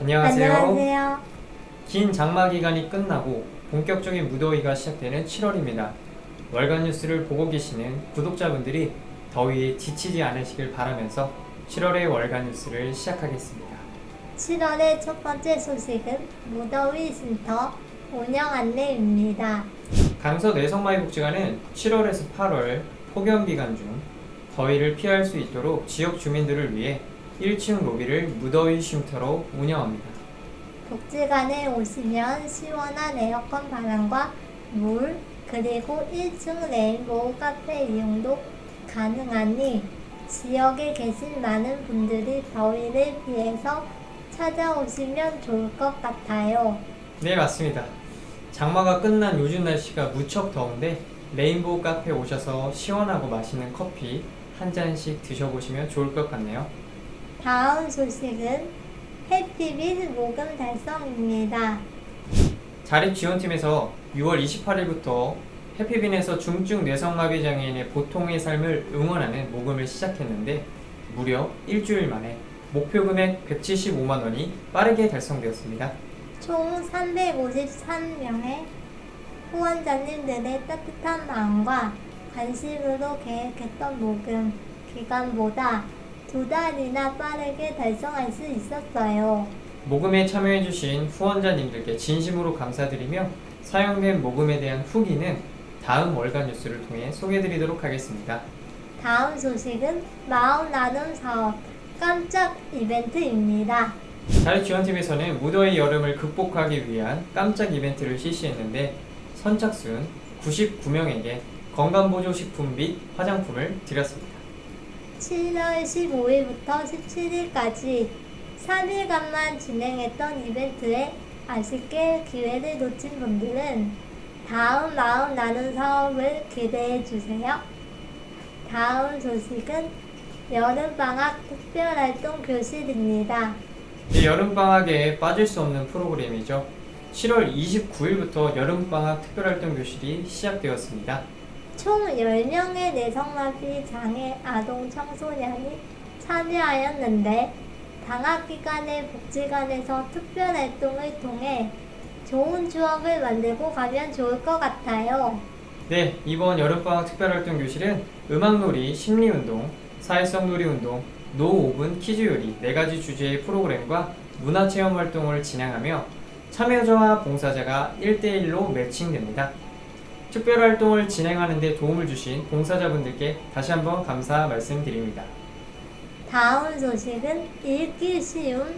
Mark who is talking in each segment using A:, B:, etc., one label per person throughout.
A: 안녕하세요.
B: 안녕하세요.
A: 긴 장마 기간이 끝나고 본격적인 무더위가 시작되는 7월입니다. 월간 뉴스를 보고 계시는 구독자분들이 더위에 지치지 않으시길 바라면서 7월의 월간 뉴스를 시작하겠습니다.
B: 7월의 첫 번째 소식은 무더위 쉼터 운영 안내입니다.
A: 강서 내성마을복지관은 7월에서 8월 폭염 기간 중 더위를 피할 수 있도록 지역 주민들을 위해 1층 로비를 무더위 쉼터로 운영합니다.
B: 복지관에 오시면 시원한 에어컨 바람과 물 그리고 1층 레인보우 카페 이용도 가능하니 지역에 계신 많은 분들이 더위를 피해서 찾아오시면 좋을 것 같아요.
A: 네, 맞습니다. 장마가 끝난 요즘 날씨가 무척 더운데 레인보우 카페 오셔서 시원하고 맛있는 커피 한 잔씩 드셔보시면 좋을 것 같네요.
B: 다음 소식은 해피빛 모금 달성입니다.
A: 자립 지원팀에서 6월 28일부터 해피빈에서 중증 뇌성마비 장애인의 보통의 삶을 응원하는 모금을 시작했는데 무려 일주일 만에 목표 금액 175만 원이 빠르게 달성되었습니다.
B: 총 353명의 후원자님들의 따뜻한 마음과 관심으로 계획했던 모금 기간보다 두 달이나 빠르게 달성할 수 있었어요.
A: 모금에 참여해주신 후원자님들께 진심으로 감사드리며 사용된 모금에 대한 후기는 다음 월간 뉴스를 통해 소개해드리도록 하겠습니다.
B: 다음 소식은 마음 나눔 사업 깜짝 이벤트입니다.
A: 자립지원팀에서는 무더위 여름을 극복하기 위한 깜짝 이벤트를 실시했는데 선착순 99명에게 건강보조식품 및 화장품을 드렸습니다.
B: 7월 15일부터 17일까지 3일간만 진행했던 이벤트에 아쉽게 기회를 놓친 분들은 다음 마음 나눈 사업을 기대해 주세요. 다음 소식은 여름방학 특별활동 교실입니다.
A: 이 여름방학에 빠질 수 없는 프로그램이죠. 7월 29일부터 여름방학 특별활동 교실이 시작되었습니다.
B: 총 10명의 내성마비 장애 아동 청소년이 참여하였는데 방학 기간에 복지관에서 특별 활동을 통해 좋은 추억을 만들고 가면 좋을 것 같아요.
A: 네, 이번 여름방학 특별활동 교실은 음악놀이, 심리운동, 사회성 놀이운동, 노 5분 퀴즈 요리 네 가지 주제의 프로그램과 문화체험 활동을 진행하며 참여자와 봉사자가 1대1로 매칭됩니다. 특별 활동을 진행하는 데 도움을 주신 봉사자분들께 다시 한번 감사 말씀드립니다.
B: 다음 소식은 읽기 쉬운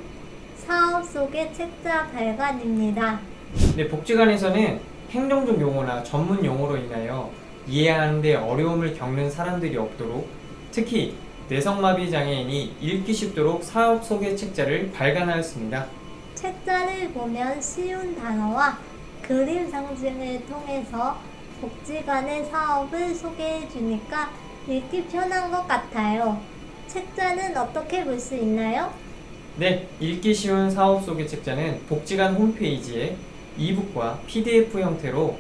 B: 사업 속의 책자 발간입니다.
A: 네, 복지관에서는 행정적 용어나 전문 용어로 인하여 이해하는 데 어려움을 겪는 사람들이 없도록 특히 뇌성마비 장애인이 읽기 쉽도록 사업 소개 책자를 발간하였습니다.
B: 책자를 보면 쉬운 단어와 그림 상징을 통해서 복지 관의 사업을 소개해 주니까 읽기 편한 것 같아요. 책자는 어떻게 볼 수 있나요?
A: 네, 읽기 쉬운 사업 소개 책자는 복지관 홈페이지에 이북과 PDF 형태로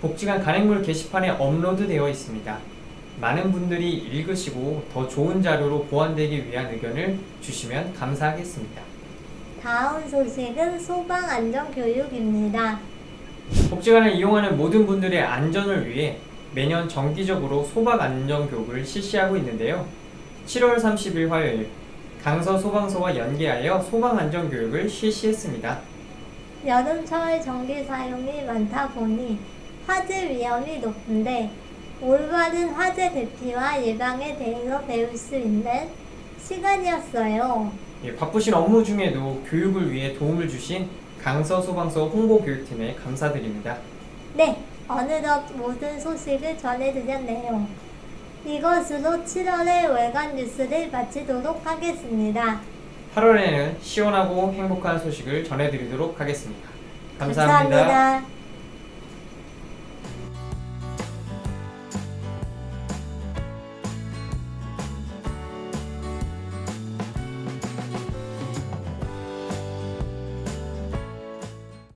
A: 복지관 간행물 게시판에 업로드되어 있습니다. 많은 분들이 읽으시고 더 좋은 자료로 보완되기 위한 의견을 주시면 감사하겠습니다.
B: 다음 소식은 소방 안전 교육입니다.
A: 복지관을 이용하는 모든 분들의 안전을 위해 매년 정기적으로 소방 안전 교육을 실시하고 있는데요. 7월 30일 화요일 강서 소방서와 연계하여 소방 안전 교육을 실시했습니다.
B: 여름철 전기 사용이 많다 보니 화재 위험이 높은데 올바른 화재 대피와 예방에 대해서 배울 수 있는 시간이었어요.
A: 예, 바쁘신 업무 중에도 교육을 위해 도움을 주신 강서 소방서 홍보교육팀에 감사드립니다.
B: 네, 어느덧 모든 소식을 전해드렸네요. 이것으로 7월의 월간 뉴스를 마치도록 하겠습니다.
A: 8월에는 시원하고 행복한 소식을 전해드리도록 하겠습니다 감사합니다.
B: 감사합니다.